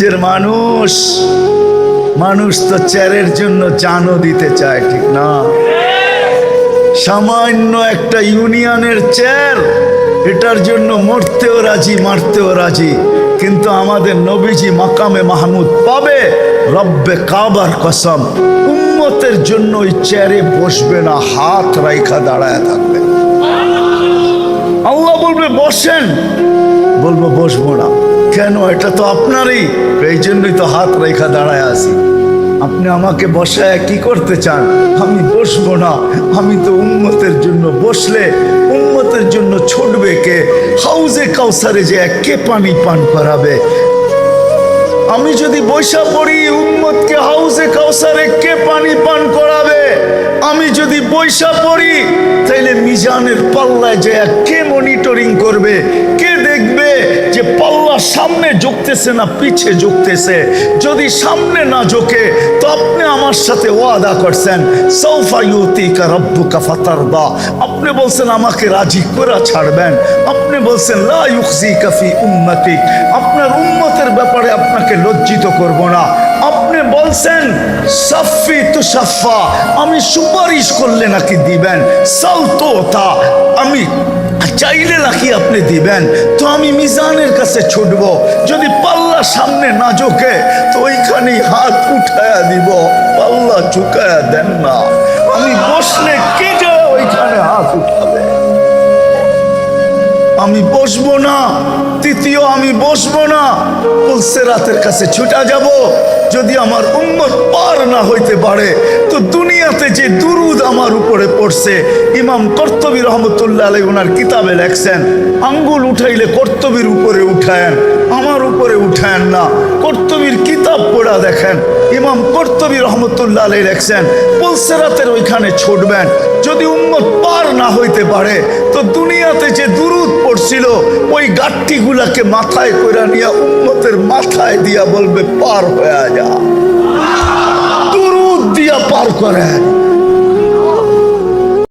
মানুষ মানুষ তো চেয়ারের জন্য জানও দিতে চায়, ঠিক না? সামান্য একটা ইউনিয়নের চেয়ার, এটার জন্য মরতেও রাজি, মারতেও রাজি, কিন্তু আমাদের নবীজি মাকামে মাহমুদ পাবে, রব্বে কাবার কসম, উম্মতের জন্য ওই চেয়ারে বসবে না, হাত রাইখা দাঁড়ায় থাকবে। আল্লাহ বলবে, বসেন। বলব, বসবো না। কেন? এটা তো আপনারই। এই জন্যই তো হাত রেখা দাঁড়ায় আছি। আপনি আমাকে বসায় কি করতে চান? আমি বসবো না। আমি তো উন্মতের জন্য বসলে উন্মতের জন্য ছুটবে কে? হাউজে কাউসারে যে কে পানি পান করাবে। আমি যদি বৈশা পড়ি, উম্মতকে হাউসে কাউসারে কে পানি পান করাবে? আমি যদি বৈশা পড়ি, তাইলে মিজানের পাল্লায় যে কে মনিটরিং করবে সামনে ঝুঁকতেছে না, পিছে ঝুঁকতেছে। যদি সামনে না জোকে তো আপনি আমার সাথে ওয়াদা করছেন সৌফা ইউতিকা রব্বুকা বা আপনি বলছেন, আমাকে রাজি করে ছাড়বেন। আপনি বলছেন, লা ইউখজিকা ফি উম্মতিক। আপনার উম্মতের ব্যাপারে আপনাকে লজ্জিত করব না। আপনি বলছেন, সাফি তু সাফা, আমি সুপারিশ করলে নাকি দিবেন? সাউতো তা আমি চাইলে নাকি আপনি দিবেন? তো আমি মিজানের কাছে ছুটব, যদি পাল্লা সামনে না ঝোঁকে, তো ওইখানেই হাত উঠায়া দিব, পাল্লা ঝুঁকায়া দেন না। আমি বসলে কে যায় ওইখানে হাত উঠাবে? আমি বসবো না বলছে রাতের কাছে ছুটা যাব। যদি আমার উম্মত পার না হইতে পারে, তো দুনিয়াতে যে দুরুদ আমার উপরে পড়ছে, ইমাম কর্তবী রহমতুল্লাহ আলাই ওনার কিতাবে লেখছেন, আঙ্গুল উঠাইলে কর্তবীর উপরে উঠায়েন, আমার উপরে উঠায়েন না। কর্তবীর কিতাব পড়া দেখেন, ইমাম কর্তবী রহমতুল্লাহ আলাই লেখছেন, বলছে রাতের ওইখানে ছুটবেন। যদি উম্মত পার না হইতে পারে, তো দুনিয়াতে যে দুরুদ পড়ছিল ওই গাঠটিগুলাকে মাথায় করে নিয়ে উন্নতের মাথায় দিয়া বলবে, পার হয়ে যা। দিয়া পার করেন